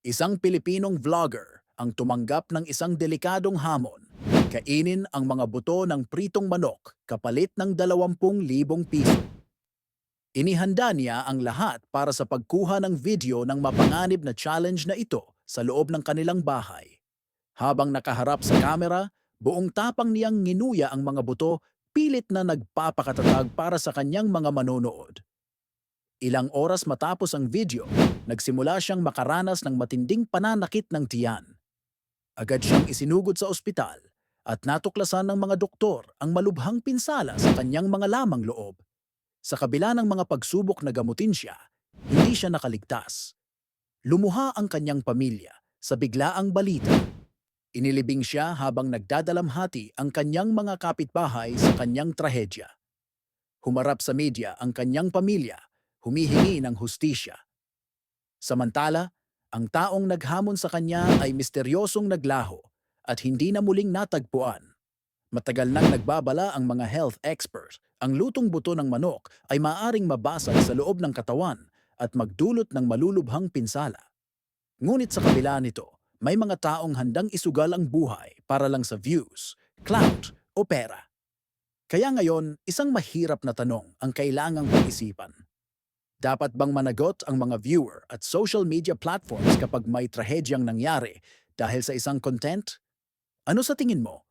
Isang Pilipinong vlogger ang tumanggap ng isang delikadong hamon. Kainin ang mga buto ng pritong manok kapalit ng 20,000 piso. Inihanda niya ang lahat para sa pagkuha ng video ng mapanganib na challenge na ito sa loob ng kanilang bahay. Habang nakaharap sa kamera, buong tapang niyang nginuya ang mga buto pilit na nagpapakatatag para sa kanyang mga manonood. Ilang oras matapos ang video, nagsimula siyang makaranas ng matinding pananakit ng tiyan. Agad siyang isinugod sa ospital at natuklasan ng mga doktor ang malubhang pinsala sa kanyang mga lamang loob. Sa kabila ng mga pagsubok na gamutin siya, hindi siya nakaligtas. Lumuha ang kanyang pamilya sa biglaang balita. Inilibing siya habang nagdadalamhati ang kanyang mga kapitbahay sa kanyang trahedya. Humarap sa media ang kanyang pamilya, humihingi ng hustisya. Samantala, ang taong naghamon sa kanya ay misteryosong naglaho at hindi na muling natagpuan. Matagal nang nagbabala ang mga health experts, ang lutong buto ng manok ay maaring mabasag sa loob ng katawan at magdulot ng malulubhang pinsala. Ngunit sa kabila nito, may mga taong handang isugal ang buhay para lang sa views, clout o pera. Kaya ngayon, isang mahirap na tanong ang kailangang pag-isipan. Dapat bang managot ang mga viewer at social media platforms kapag may trahedyang nangyari dahil sa isang content? Ano sa tingin mo?